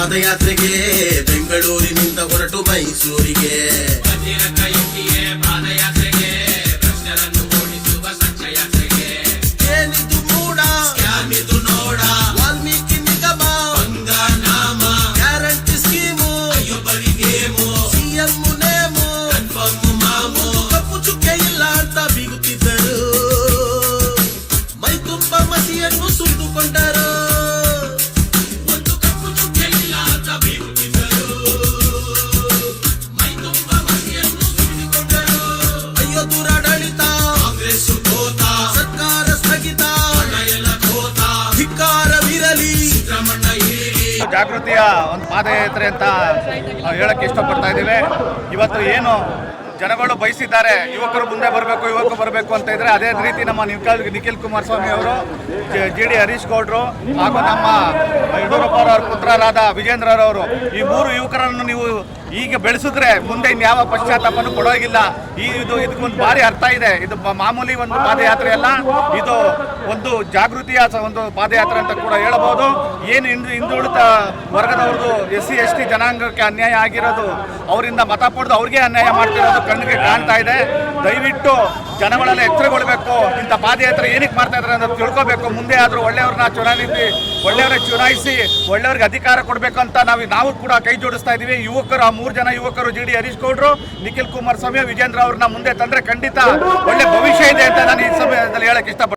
ಪಾದಯಾತ್ರೆಗೆ ಬೆಂಗಳೂರಿನಿಂದ ಹೊರಟು ಮೈಸೂರಿಗೆ. ಜಾಗೃತಿಯ ಒಂದು ಪಾದಯಾತ್ರೆ ಅಂತ ಹೇಳಕ್ಕೆ ಇಷ್ಟಪಡ್ತಾ ಇದ್ದೀವಿ. ಇವತ್ತು ಏನು ಜನಗಳು ಬಯಸಿದ್ದಾರೆ, ಯುವಕರು ಮುಂದೆ ಬರಬೇಕು, ಯುವಕರು ಬರಬೇಕು ಅಂತ ಇದ್ರೆ ಅದೇ ರೀತಿ ನಮ್ಮ ನಿಖಿಲ್ ನಿಖಿಲ್ ಕುಮಾರಸ್ವಾಮಿ ಅವರು, ಜಿ ಡಿ ಹರೀಶ್ ಗೌಡ್ರು ಹಾಗೂ ನಮ್ಮ ಯಡಿಯೂರಪ್ಪರವರ ಪುತ್ರರಾದ ವಿಜೇಂದ್ರರವರು ಈ ಮೂರು ಯುವಕರನ್ನು ನೀವು ಈಗ ಬೆಳೆಸಿದ್ರೆ ಮುಂದೆ ಇನ್ಯಾವ ಪಶ್ಚಾತ್ತಾಪನೂ ಕೊಡೋಗಿಲ್ಲ ಈ ಇದು ಇದಕ್ಕೊಂದು ಭಾರಿ ಅರ್ಥ ಇದೆ. ಇದು ಮಾಮೂಲಿ ಒಂದು ಪಾದಯಾತ್ರೆ ಅಲ್ಲ. ಇದು ಒಂದು ಜಾಗೃತಿಯ ಒಂದು ಪಾದಯಾತ್ರೆ ಅಂತ ಕೂಡ ಹೇಳಬಹುದು. ಏನು ಹಿಂದು ಹಿಂದುಳಿದ ವರ್ಗದವ್ರದ್ದು ಎಸ್ ಸಿ ಎಸ್ ಟಿ ಜನಾಂಗಕ್ಕೆ ಅನ್ಯಾಯ ಆಗಿರೋದು, ಅವರಿಂದ ಮತ ಪಡೆದು ಅವ್ರಿಗೆ ಅನ್ಯಾಯ ಮಾಡ್ತಿರೋದು ಕಣ್ಣಿಗೆ ಕಾಣ್ತಾ ಇದೆ. ದಯವಿಟ್ಟು ಜನಗಳೆಲ್ಲ ಎಚ್ಚರಗೊಳ್ಬೇಕು. ಇಂಥ ಪಾದಯಾತ್ರೆ ಏನಕ್ಕೆ ಮಾಡ್ತಾ ಇದ್ದಾರೆ ಅಂತ ತಿಳ್ಕೊಬೇಕು. ಮುಂದೆ ಆದರೂ ಒಳ್ಳೆಯವ್ರನ್ನ ಚುನಾಯಿಸಿ ಒಳ್ಳೆಯವ್ರ ಚುನಾಯಿಸಿ, ಒಳ್ಳೆಯವ್ರಿಗೆ ಅಧಿಕಾರ ಕೊಡಬೇಕು ಅಂತ ನಾವು ನಾವು ಕೂಡ ಕೈ ಜೋಡಿಸ್ತಾ ಇದ್ದೀವಿ. ಯುವಕರು, ಆ ಮೂರು ಜನ ಯುವಕರು ಜಿ ಡಿ ಹರೀಶ್ ಗೌಡ್ರು, ನಿಖಿಲ್ ಕುಮಾರಸ್ವಾಮಿ, ವಿಜೇಂದ್ರ ಅವ್ರನ್ನ ಮುಂದೆ ತಂದ್ರೆ ಖಂಡಿತ ಒಳ್ಳೆ ಭವಿಷ್ಯ ಇದೆ ಅಂತ ನಾನು ಈ ಸಮಯದಲ್ಲಿ ಹೇಳಕ್ ಇಷ್ಟಪಡ್ತೀನಿ.